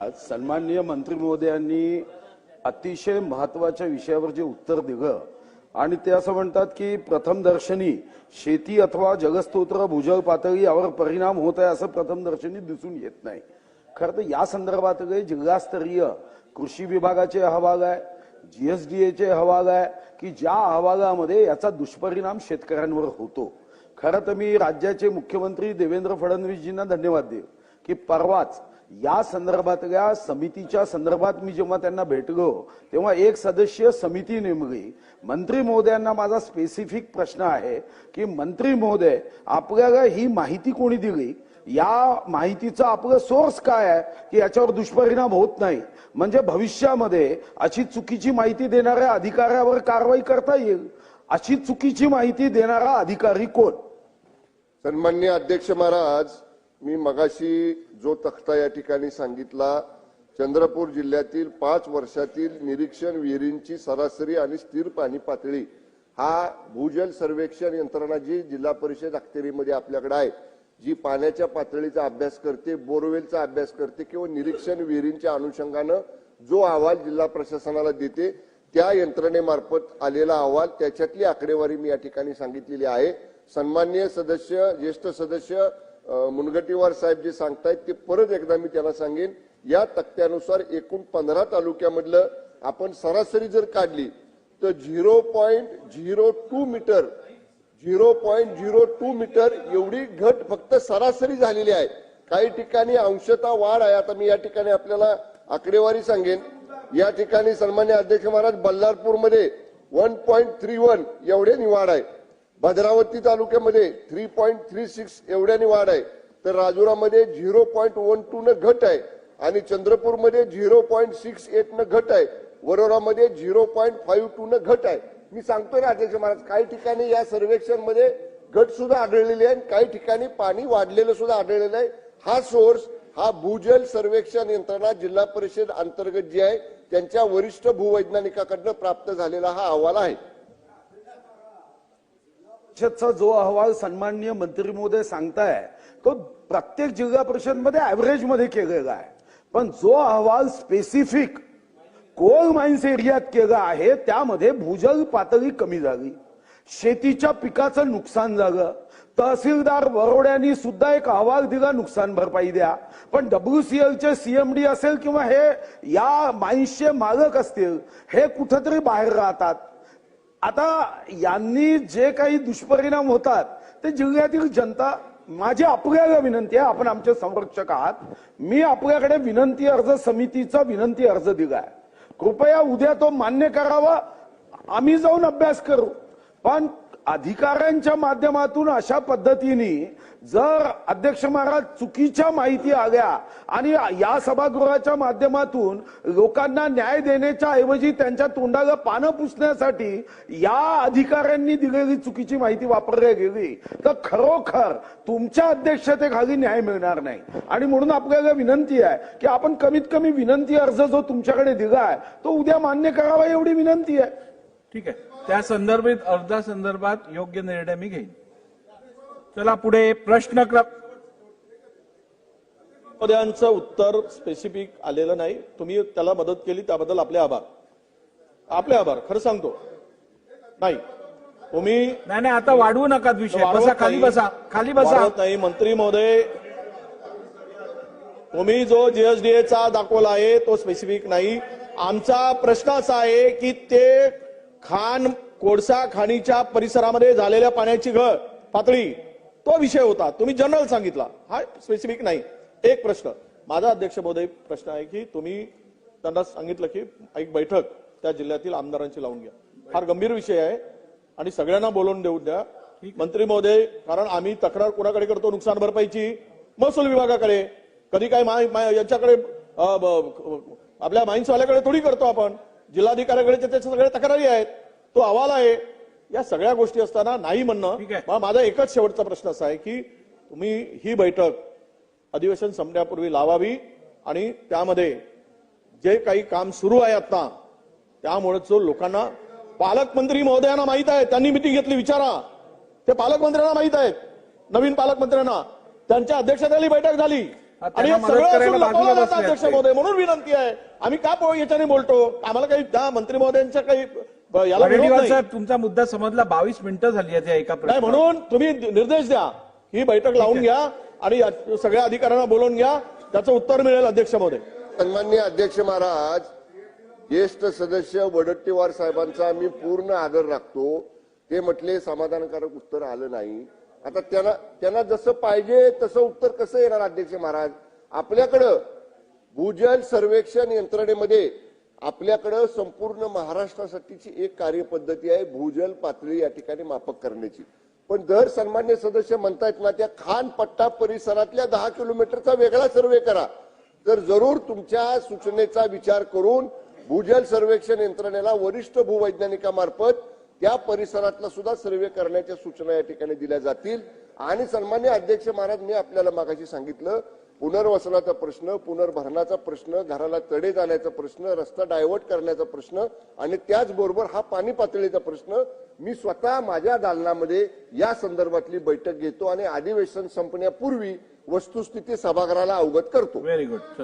आज सन्माननीय मंत्री महोदयांनी अतिशय महत्त्वाच्या विषयावर जे उत्तर दिलं आणि ते असं म्हणतात की प्रथम दर्शनी शेती अथवा जगस्तोत्र भूजल पातळी यावर परिणाम होत आहे असं प्रथम दर्शनी दिसून येत नाही. खरं तर या संदर्भात काही जिल्हास्तरीय कृषी विभागाचे अहवाल आहे जीएसडीएचे अहवाल आहे की ज्या अहवालामध्ये याचा दुष्परिणाम शेतकऱ्यांवर होतो. खरं तर मी राज्याचे मुख्यमंत्री देवेंद्र फडणवीसजींना धन्यवाद देऊ की परवाच या संदर्भातल्या समितीच्या संदर्भात मी जेव्हा त्यांना भेटलो तेव्हा एक सदस्यीय समिती नेमली. मंत्री महोदयांना माझा स्पेसिफिक प्रश्न आहे की मंत्री महोदय आपल्याला ही माहिती कोणी दिली? या माहितीचा आपलं सोर्स काय आहे? की याच्यावर दुष्परिणाम होत नाही. म्हणजे भविष्यामध्ये अशी चुकीची माहिती देणाऱ्या अधिकाऱ्यावर कारवाई करता येईल? अशी चुकीची माहिती देणारा अधिकारी कोण? सन्मान्य अध्यक्ष महाराज मी मगाशी जो तख्ता या ठिकाणी सांगितला चंद्रपूर जिल्ह्यातील पाच वर्षातील निरीक्षण विहिरींची सरासरी आणि स्थिर पाणी पातळी हा भूजल सर्वेक्षण यंत्रणा जी जिल्हा परिषद अखत्यारीमध्ये आपल्याकडे आहे जी पाण्याच्या पातळीचा अभ्यास करते बोरवेलचा अभ्यास करते किंवा निरीक्षण विहिरींच्या अनुषंगानं जो अहवाल जिल्हा प्रशासनाला देते त्या यंत्रणेमार्फत आलेला अहवाल त्याच्यातली आकडेवारी मी या ठिकाणी सांगितलेली आहे. सन्माननीय सदस्य ज्येष्ठ सदस्य मुनगटीवार साहेब जे सांगतायत ते परत एकदा मी त्याला सांगेन. या तक्त्यानुसार एकूण पंधरा तालुक्यामधलं आपण सरासरी जर काढली तर zero point zero two meter zero point zero two meter एवढी घट फक्त सरासरी झालेली आहे. काही ठिकाणी अंशतः वाढ आहे. आता मी या ठिकाणी आपल्याला आकडेवारी सांगेन. या ठिकाणी सन्मान्य अध्यक्ष महाराज बल्लारपूरमध्ये वन पॉईंट थ्री वन एवढे निवाड आहे. भद्रावती तालुक्यामध्ये थ्री पॉईंट थ्री सिक्स एवढ्याने वाढ आहे. तर राजुरामध्ये झिरो पॉईंट वन टू न घट आहे आणि चंद्रपूरमध्ये झिरो पॉईंट सिक्स एट न घट आहे. वरोरामध्ये झिरो पॉईंट फाईव्ह टू न घट आहे. मी सांगतोय ना अध्यक्ष महाराज काही ठिकाणी या सर्वेक्षणमध्ये घट सुद्धा आढळलेली आहे आणि काही ठिकाणी पाणी वाढलेलं सुद्धा आढळलेलं आहे. हा सोर्स हा भूजल सर्वेक्षण यंत्रणा जिल्हा परिषद अंतर्गत जी आहे त्यांच्या वरिष्ठ भूवैज्ञानिकाकडनं प्राप्त झालेला हा अहवाल आहे. परिषदचा जो अहवाल सन्माननीय मंत्री महोदय सांगताय तो प्रत्येक जिल्हा परिषदमध्ये ऍव्हरेजमध्ये केलेला आहे. पण जो अहवाल स्पेसिफिक कोल माइन्स एरियात केला आहे त्यामध्ये भूजल पातळी कमी झाली. शेतीच्या पिकाचं नुकसान झालं. तहसीलदार वरोड्यांनी सुद्धा एक अहवाल दिला नुकसान भरपाई द्या. पण डब्ल्यूसीएलचे सीएमडी असेल किंवा हे या माइन्सचे मालक असतील हे कुठंतरी बाहेर राहतात. आता यांनी जे काही दुष्परिणाम होतात ते जिल्ह्यातील जनता माझी आपल्याला विनंती आहे आपण आमचे संरक्षक आहात. मी आपल्याकडे विनंती अर्ज समितीचा विनंती अर्ज दिलाय कृपया उद्या तो मान्य करावा. आम्ही जाऊन अभ्यास करू. पण अधिकाऱ्यांच्या माध्यमातून अशा पद्धतीने जर अध्यक्ष महाराज चुकीच्या माहिती आल्या आणि या सभागृहाच्या माध्यमातून लोकांना न्याय देण्याच्या ऐवजी त्यांच्या तोंडाला पानं पुसण्यासाठी या अधिकाऱ्यांनी दिलेली चुकीची माहिती वापरली गेली तर खरोखर तुमच्या अध्यक्षतेखाली न्याय मिळणार नाही. आणि म्हणून आपल्याला विनंती आहे की आपण कमीत कमी विनंती अर्ज जो तुमच्याकडे दिला आहे तो उद्या मान्य करावा एवढी विनंती आहे. ठीक आहे. त्या संदर्भित अर्जासंदर्भात योग्य निर्णय मी घेईन. चला पुढे प्रश्न क्रम पदांचं उत्तर स्पेसिफिक आलेलं नाही. तुम्ही त्याला मदत केली त्याबद्दल आपले आभार. आपले आभार खरं सांगतो. नाही. तुम्ही नाही नाही आता वाढवू नका विषय. बसा खाली. बसा खाली बसा. नाही. मंत्री महोदय तुम्ही जो जीएसडीएचा दाखवला आहे तो स्पेसिफिक नाही. आमचा प्रश्न असा आहे की ते खाण कोळसा खाणीच्या परिसरामध्ये झालेल्या पाण्याची घ पातळी तो विषय होता. तुम्ही जनरल सांगितला. हा स्पेसिफिक नाही. एक प्रश्न. माझा अध्यक्ष महोदय प्रश्न आहे की तुम्ही त्यांना सांगितलं की एक बैठक त्या जिल्ह्यातील आमदारांची लावून घ्या. फार गंभीर विषय आहे आणि सगळ्यांना बोलवून देऊ द्या. मंत्री महोदय कारण आम्ही तक्रार कोणाकडे करतो नुकसान भरपाईची? महसूल विभागाकडे. कधी काय यांच्याकडे आपल्या माइन्सवाल्याकडे थोडी करतो आपण. जिल्हाधिकाऱ्याकडे त्याच्या सगळ्या तक्रारी आहेत. तो अहवाल आहे. या सगळ्या गोष्टी असताना नाही म्हणणं. माझा एकच शेवटचा प्रश्न असा आहे की तुम्ही ही बैठक अधिवेशन संपण्यापूर्वी लावावी आणि त्यामध्ये जे काही काम सुरू आहे आता त्यामुळे जो लोकांना पालकमंत्री महोदयांना माहीत आहे त्यांनी मिटिंग घेतली विचारा. ते पालकमंत्र्यांना माहीत आहेत. नवीन पालकमंत्र्यांना. त्यांच्या अध्यक्षतेखाली बैठक झाली. आणि अध्यक्ष. महोदय म्हणून विनंती आहे. आम्ही का याच्याने बोलतो? आम्हाला काही त्या मंत्री महोदयांच्या काही याला विरोध वडेट्टीवार नाही. साहेब तुमचा मुद्दा समजला बावीस मिनिटं झाली आहेत या एका नाही. म्हणून तुम्ही निर्देश द्या. ही बैठक लावून घ्या आणि या- सगळ्या अधिकाऱ्यांना बोलवून घ्या. त्याचं उत्तर मिळेल अध्यक्ष महोदय सन्मान्य अध्यक्ष महाराज ज्येष्ठ सदस्य वडट्टीवार साहेबांचा मी पूर्ण आदर राखतो. ते म्हटले समाधानकारक उत्तर आलं नाही. आता त्यांना त्यांना जसं पाहिजे तसं उत्तर कसं येणार अध्यक्ष महाराज? आपल्याकडं भूजल सर्वेक्षण यंत्रणेमध्ये आपल्याकडं संपूर्ण महाराष्ट्रासाठीची एक कार्यपद्धती आहे भूजल पातळी या ठिकाणी मापक करण्याची. पण दर सन्मान्य सदस्य म्हणतायत ना त्या खान पट्टा परिसरातल्या दहा किलोमीटरचा वेगळा सर्वे करा. तर जरूर तुमच्या सूचनेचा विचार करून भूजल सर्वेक्षण यंत्रणेला वरिष्ठ भूवैज्ञानिकामार्फत त्या परिसरातला सुद्धा सर्वे करण्याच्या सूचना या ठिकाणी दिल्या जातील. आणि सन्मान्य अध्यक्ष महाराज मी आपल्याला मागाशी सांगितलं पुनर्वसनाचा प्रश्न पुनर्भरणाचा प्रश्न घराला तडे जाण्याचा प्रश्न रस्ता डायव्हर्ट करण्याचा प्रश्न आणि त्याचबरोबर हा पाणी पातळीचा प्रश्न मी स्वतः माझ्या दालनामध्ये या संदर्भातली बैठक घेतो आणि अधिवेशन संपण्यापूर्वी वस्तुस्थिती सभागृहाला अवगत करतो. Very good